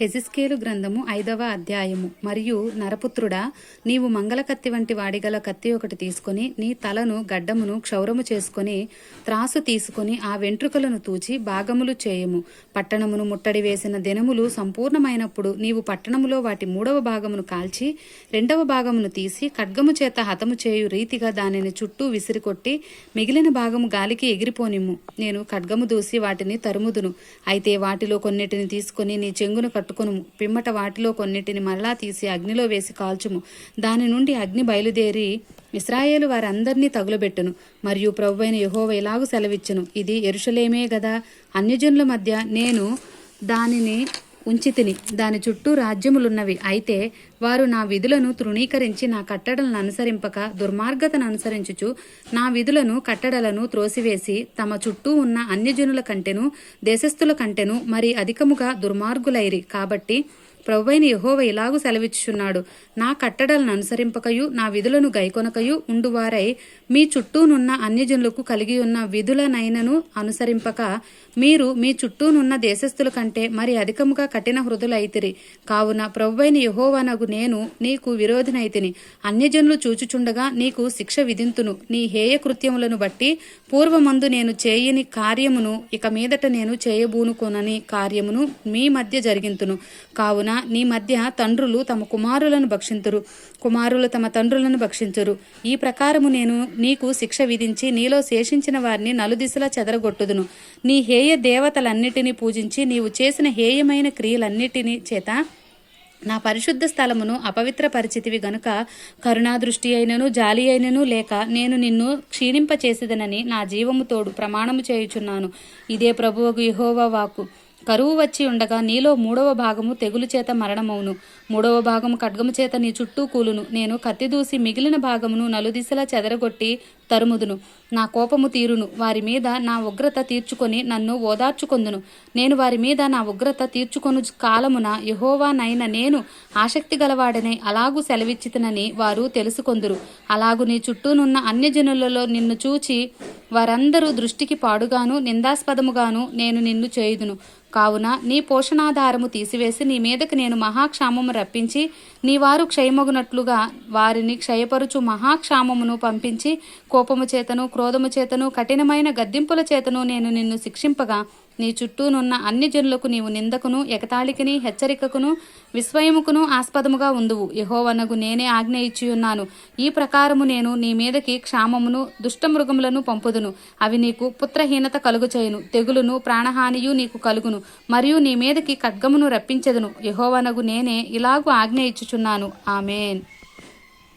హెజిస్కేలు గ్రంథము ఐదవ అధ్యాయము. మరియు నరపుత్రుడా నీవు మంగళకత్తి వంటి వాడిగల కత్తి ఒకటి తీసుకొని నీ తలను గడ్డమును క్షౌరము చేసుకొని త్రాసు తీసుకొని ఆ వెంట్రుకలను తూచి భాగములు చేయము. పట్టణమును ముట్టడి వేసిన దినములు సంపూర్ణమైనప్పుడు నీవు పట్టణములో వాటి మూడవ భాగమును కాల్చి రెండవ భాగమును తీసి ఖడ్గము చేత హతము చేయు రీతిగా దానిని చుట్టూ విసిరికొట్టి మిగిలిన భాగము గాలికి ఎగిరిపోనిమ్ము. నేను ఖడ్గము దూసి వాటిని తరుముదును. అయితే వాటిలో కొన్నిటిని తీసుకొని నీ చెంగును పట్టుకును. పిమ్మట వాటిలో కొన్నిటిని మరలా తీసి అగ్నిలో వేసి కాల్చుము. దాని నుండి అగ్ని బయలుదేరి ఇస్రాయేలు వారందరినీ తగులబెట్టును. మరియు ప్రభువైన యహోవ ఇలాగూ సెలవిచ్చును? ఇది ఎరుషలేమే గదా? అన్యజనుల మధ్య నేను దానిని ఉంచితిని దాని చుట్టూ రాజ్యములున్నవి. అయితే వారు నా విధులను తృణీకరించి నా కట్టడలను అనుసరింపక దుర్మార్గతను అనుసరించుచు నా విధులను కట్టడలను త్రోసివేసి తమ చుట్టూ ఉన్న అన్యజనుల కంటెను దేశస్థుల కంటెను మరి అధికముగా దుర్మార్గులైరి. కాబట్టి ప్రవ్వైన యహోవ ఇలాగు సెలవిచ్చుచున్నాడు. నా కట్టడలను అనుసరింపకయు నా విధులను గైకొనకయు ఉండువారై మీ చుట్టూనున్న అన్యజనులకు కలిగి ఉన్న విధులనైనను అనుసరింపక మీరు మీ చుట్టూనున్న దేశస్థుల కంటే మరి అధికముగా కఠిన హృదులైతిరి. కావున ప్రవ్వైన యహోవనగు నేను నీకు విరోధినైతిని. అన్యజనులు చూచుచుండగా నీకు శిక్ష విధింతును. నీ హేయ కృత్యములను బట్టి పూర్వమందు నేను చేయని కార్యమును ఇక మీదట నేను చేయబూనుకొనని కార్యమును మీ మధ్య జరిగింతును. కావున నీ మధ్య తండ్రులు తమ కుమారులను భక్షింతురు. కుమారులు తమ తండ్రులను భక్షించురు. ఈ ప్రకారము నేను నీకు శిక్ష విధించి నీలో శేషించిన వారిని నలుదిశలా చెదరగొట్టుదును. నీ హేయ దేవతలన్నిటినీ పూజించి నీవు చేసిన హేయమైన క్రియలన్నిటినీ చేత నా పరిశుద్ధ స్థలమును అపవిత్ర పరిచితివి గనుక కరుణాదృష్టి అయినను జాలి అయినను లేక నేను నిన్ను క్షీణింపచేసేదనని నా జీవము తోడు ప్రమాణము చేయుచున్నాను. ఇదే ప్రభువుకు ఇహోవా వాకు కరువు వచ్చి ఉండగా నీలో మూడవ భాగము తెగులు చేత మరణమవును మూడవ భాగము ఖడ్గము చేత నీ చుట్టూ కూలును. నేను కత్తి దూసి మిగిలిన భాగమును నలుదిశలా చెదరగొట్టి తరుముదును. నా కోపము తీరును. వారి మీద నా ఉగ్రత తీర్చుకొని నన్ను ఓదార్చుకొందును. నేను వారి మీద నా ఉగ్రత తీర్చుకొను కాలమున యహోవానైన నేను ఆసక్తి గలవాడనే అలాగూ సెలవిచ్చితనని వారు తెలుసుకొందురు. అలాగు నీ చుట్టూనున్న అన్యజనులలో నిన్ను చూచి వారందరూ దృష్టికి పాడుగాను నిందాస్పదముగాను నేను నిన్ను చేయుదును. కావున నీ పోషణాధారము తీసివేసి నీ మీదకి నేను మహాక్షామము రప్పించి నీ వారు క్షయమగునట్లుగా వారిని క్షయపరుచు మహాక్షామమును పంపించి కోపము చేతను క్రోధము చేతను కఠినమైన గద్దింపుల చేతను నేను నిన్ను శిక్షింపగా నీ చుట్టూనున్న అన్ని జనులకు నీవు నిందకును ఎకతాళికిని హెచ్చరికకును విస్వయముకును ఆస్పదముగా ఉందువు. యహోవనగు నేనే ఆజ్ఞ ఇచ్చి ఉన్నాను ఈ ప్రకారము నేను నీ మీదకి క్షామమును దుష్టమృగములను పంపుదును. అవి నీకు పుత్రహీనత కలుగుచేయును. తెగులును ప్రాణహానియు నీకు కలుగును. మరియు నీ మీదకి ఖడ్గమును రప్పించెదను. యహోవనగు నేనే ఇలాగు ఆజ్ఞ ఇచ్చుచున్నాను. ఆమెన్.